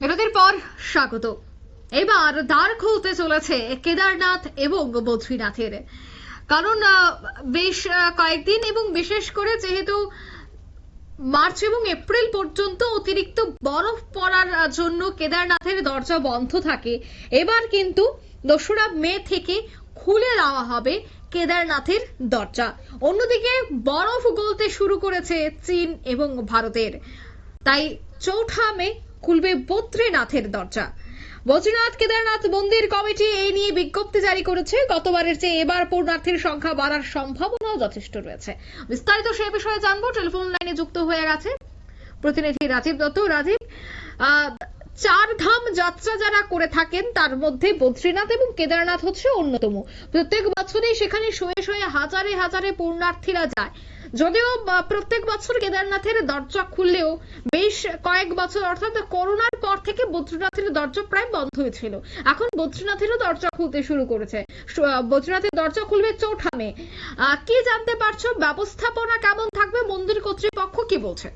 বিরতির পর স্বাগত। এবার দ্বার খুলতে চলেছে কেদারনাথ এবং বদ্রীনাথের। কারণ বেশ কয়েকদিন এবং বিশেষ করে যেহেতু মার্চ এবং এপ্রিল পর্যন্ত অতিরিক্ত বরফ পড়ার জন্য কেদারনাথের দরজা বন্ধ থাকে, এবার কিন্তু দোসরা মে থেকে খুলে দেওয়া হবে কেদারনাথের দরজা। অন্যদিকে বরফ গলতে শুরু করেছে চীন এবং ভারতের। তাই চৌঠা মে খুলবে বদ্রীনাথের দরজা। বদ্রীনাথ কেদারনাথ মন্দির কমিটি এই নিয়ে বিজ্ঞপ্তি জারি করেছে। গতবারের চেয়ে এবার পূর্ণার্থীর সংখ্যা বাড়ার সম্ভাবনাও যথেষ্ট রয়েছে। বিস্তারিত সে বিষয়ে জানব। টেলিফোন লাইনে যুক্ত হয়ে গেছে প্রতিনিধি রাজীব দত্ত। রাজীব চার ধাম যাত্রা যারা করে থাকেন, তার মধ্যে বদ্রীনাথ এবং কেদারনাথ হচ্ছে অন্যতম। প্রত্যেক বছরই সেখানে শয়ে শয়ে হাজারে হাজারে পূর্ণার্থীরা যায়। যদিও প্রত্যেক বছর কেদারনাথের দরজা খুললেও বেশ কয়েক বছর, অর্থাৎ করোনার পর থেকে বদ্রীনাথের দরজা প্রায় বন্ধ হয়েছিল। এখন বদ্রীনাথেরও দরজা খুলতে শুরু করেছে। বদ্রীনাথের দরজা খুলবে চৌঠা মে। কি জানতে পারছ? ব্যবস্থাপনা কেমন থাকবে? মন্দির কর্তৃপক্ষ কি বলছে?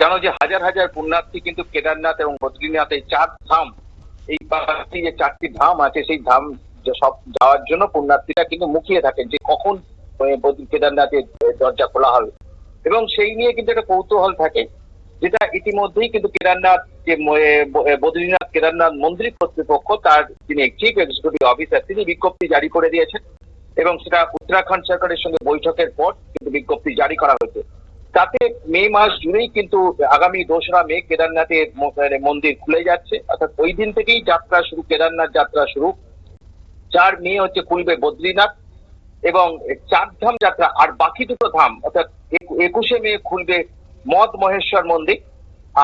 জানো যে হাজার হাজার পুণ্যার্থী কিন্তু কেদারনাথ এবং বদ্রীনাথ এই চার ধাম, এই পাশাপাশি যে চারটি ধাম আছে, সেই ধাম সব যাওয়ার জন্য পুণ্যার্থীরা কিন্তু মুখিয়ে থাকেন যে কখন কেদারনাথের দরজা খোলা হবে। এবং সেই নিয়ে কিন্তু একটা কৌতূহল থাকে, যেটা ইতিমধ্যেই কিন্তু কেদারনাথ যে বদ্রীনাথ কেদারনাথ মন্দির কর্তৃপক্ষ তার যিনি চিফ এক্সিকিউটিভ অফিসার তিনি বিজ্ঞপ্তি জারি করে দিয়েছেন। এবং সেটা উত্তরাখণ্ড সরকারের সঙ্গে বৈঠকের পর কিন্তু বিজ্ঞপ্তি জারি করা হয়েছে। তাতে মে মাস জুড়েই কিন্তু আগামী দোসরা মে কেদারনাথের মানে মন্দির খুলে যাচ্ছে। অর্থাৎ ওই দিন থেকেই যাত্রা শুরু, কেদারনাথ যাত্রা শুরু। চার মে হচ্ছে খুলবে বদ্রীনাথ এবং চারধাম যাত্রা, আর বাকি দুটো ধাম, অর্থাৎ একুশে মে খুলবে মদ মহেশ্বর মন্দির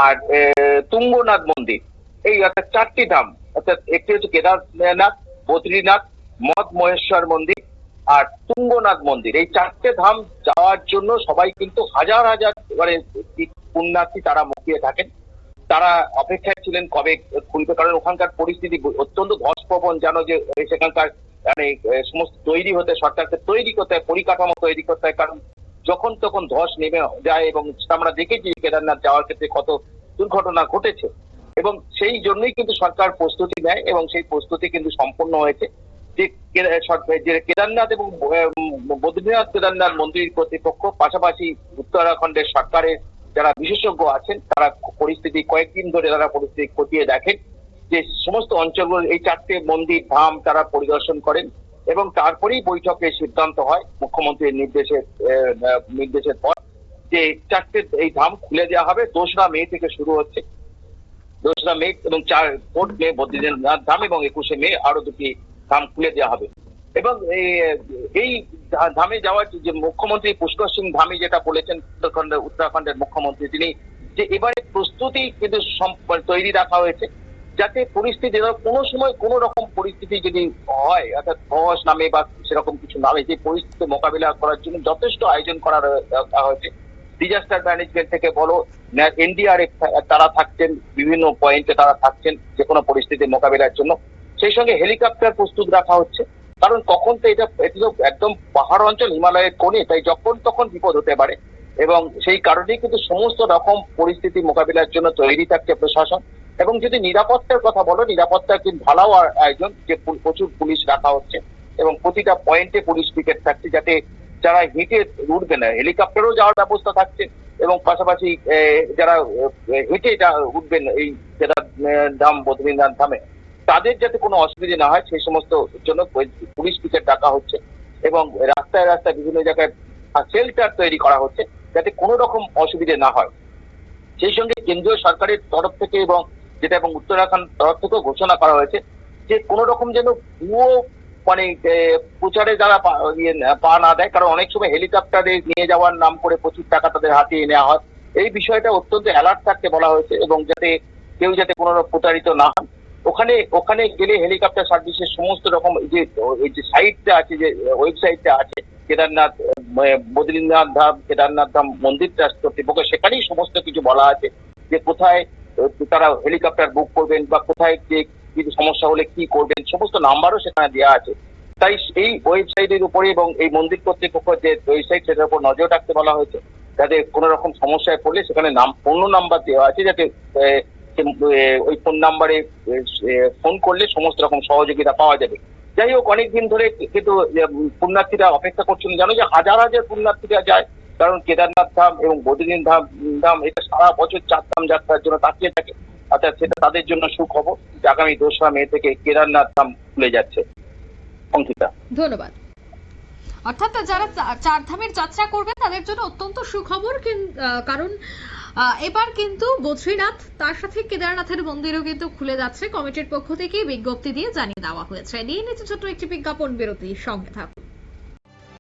আর তুঙ্গনাথ মন্দির। এই অর্থাৎ চারটি ধাম, অর্থাৎ একটি হচ্ছে কেদারনাথ, বদ্রীনাথ, মদ মহেশ্বর মন্দির আর তুঙ্গনাথ মন্দির। এই চারটে ধাম যাওয়ার জন্য সবাই কিন্তু হাজার হাজার মানে পুণ্যার্থী তারা মুখিয়ে থাকেন। তারা অপেক্ষায় ছিলেন কবে খুলবে? কারণ ওখানকার পরিস্থিতি অত্যন্ত ধসপ্রবণ জানো যে সেখানকার মানে সমস্ত তৈরি হতে, সরকারকে তৈরি করতে হয় পরিকাঠামো তৈরি করতে হয়। কারণ যখন তখন ধস নেমে যায় এবং আমরা দেখেছি কেদারনাথ যাওয়ার ক্ষেত্রে কত দুর্ঘটনা ঘটেছে। এবং সেই জন্যই কিন্তু সরকার প্রস্তুতি নেয় এবং সেই প্রস্তুতি কিন্তু সম্পন্ন হয়েছে। যে কেদারনাথ এবং বদ্রীনাথ কেদারনাথ মন্দির কর্তৃপক্ষ পাশাপাশি উত্তরাখণ্ডের সরকারের যারা বিশেষজ্ঞ আছেন, তারা পরিস্থিতি, কয়েকদিন ধরে তারা পরিস্থিতি খতিয়ে দেখেন যে সমস্ত অঞ্চলগুলো, এই চারটে মন্দির, ধাম তারা পরিদর্শন করেন এবং তারপরেই বৈঠকে সিদ্ধান্ত হয় মুখ্যমন্ত্রীর নির্দেশের নির্দেশের পর যে চারটে এই ধাম খুলে দেওয়া হবে। দোসরা মে থেকে শুরু হচ্ছে। দোসরা মে এবং চার ফোর্থ মে, বদ্রীনাথ ধাম এবং একুশে মে আরও দুটি ধাম খুলে দেওয়া হবে। এবং এই- ধামে যাওয়ার যে মুখ্যমন্ত্রী পুষ্কর সিং ধামি যেটা বলেছেন, উত্তরাখণ্ডের উত্তরাখণ্ডের মুখ্যমন্ত্রী, তিনি যে এবারে প্রস্তুতি কিন্তু তৈরি রাখা হয়েছে, যাতে পরিস্থিতি কোনো সময় কোনো রকম পরিস্থিতি যদি হয়, অর্থাৎ ধস নামে বা সেরকম কিছু নামে, যে পরিস্থিতি মোকাবিলা করার জন্য যথেষ্ট আয়োজন করা হয়েছে। ডিজাস্টার ম্যানেজমেন্ট থেকে বলো এনডিআরএফ তারা থাকছেন, বিভিন্ন পয়েন্টে তারা থাকছেন যে কোনো পরিস্থিতি মোকাবিলার জন্য। সেই সঙ্গে হেলিকপ্টার প্রস্তুত রাখা হচ্ছে। কারণ তখন তো এটা তো একদম পাহাড় অঞ্চল হিমালয়ের কোণে তাই যখন তখন বিপদ হতে পারে। এবং সেই কারণেই কিন্তু সমস্ত রকম পরিস্থিতি মোকাবিলার জন্য তৈরি থাকছে প্রশাসন। এবং যদি নিরাপত্তার কথা বলো নিরাপত্তার কিন্তু ঢালাও আ- আয়োজন যে প্রচুর পুলিশ রাখা হচ্ছে। এবং প্রতিটা পয়েন্টে পুলিশ পিকেট থাকছে যাতে যারা হেঁটে উঠবে না হেলিকপ্টারও যাওয়ার ব্যবস্থা থাকছে। এবং পাশাপাশি যারা হেঁটে উঠবেন এই আহ, ধাম বদ্রীনাথ ধামে। তাদের যাতে কোনো অসুবিধা না হয়, সেই সমস্ত জন্য পুলিশ পিকেট ডাকা হচ্ছে এবং রাস্তায় রাস্তায় বিভিন্ন জায়গায় শেল্টার তৈরি করা হচ্ছে যাতে কোনো রকম অসুবিধে না হয়। সেই সঙ্গে কেন্দ্রীয় সরকারের তরফ থেকে এবং যেটা এবং উত্তরাখণ্ড তরফ থেকেও ঘোষণা করা হয়েছে যে কোনো রকম যেন ভুয়ো মানে প্রচারে যারা পা- ইয়ে না- দেয়, কারণ অনেক সময় হেলিকপ্টারে নিয়ে যাওয়ার নাম করে প্রচুর টাকা তাদের হাতিয়ে নেওয়া হয়। এই বিষয়টা অত্যন্ত অ্যালার্ট থাকতে বলা হয়েছে এবং যাতে কেউ যাতে কোনো প্রতারিত না হন ওখানে ওখানে গেলে হেলিকপ্টার সার্ভিসের সমস্ত রকম যে যে সাইটটা আছে, যে ওয়েবসাইটটা আছে, কেদারনাথ বদ্রীনাথ ধাম, কেদারনাথ ধাম মন্দির ট্রাস্ট কর্তৃপক্ষ সেখানেই সমস্ত কিছু বলা আছে যে কোথায় তারা হেলিকপ্টার বুক করবেন বা কোথায় যে কিছু সমস্যা হলে কি করবেন, সমস্ত নাম্বারও সেখানে দেওয়া আছে। তাই এই ওয়েবসাইটের উপরে এবং এই মন্দির কর্তৃপক্ষ যে ওয়েবসাইট সেটার উপর নজর রাখতে বলা হয়েছে। যাতে কোনো রকম সমস্যায় পড়লে সেখানে নাম ফোন নাম্বার দেওয়া আছে যাতে ওই ফোন নাম্বারে ফোন করলে সমস্ত রকম সহযোগিতা পাওয়া যাবে। যাই হোক, অনেকদিন ধরে কিন্তু পুণ্যার্থীরা অপেক্ষা করছেন জানো যে, হাজার হাজার পুণ্যার্থীরা যায়। কারণ কেদারনাথ ধাম এবং বদ্রীনাথ ধাম ধাম, এটা সারা বছর চার ধাম যাত্রার জন্য তাকিয়ে থাকে। অর্থাৎ সেটা তাদের জন্য সুখবর যে, আগামী দোসরা মে থেকে কেদারনাথ ধাম খুলে যাচ্ছে। অঙ্কিতা ধন্যবাদ। অর্থাৎ যারা চারধামের যাত্রা করবে, তাদের জন্য অত্যন্ত সুখবর কারণ এবার কিন্তু বদ্রীনাথ, তার সাথে কেদারনাথের মন্দিরও কিন্তু খুলে যাচ্ছে। কমিটির পক্ষ থেকে বিজ্ঞপ্তি দিয়ে জানিয়ে দেওয়া হয়েছে। নিয়ে নিচ্ছে ছোট্ট একটি বিজ্ঞাপন বিরতি সঙ্গে থাকুন।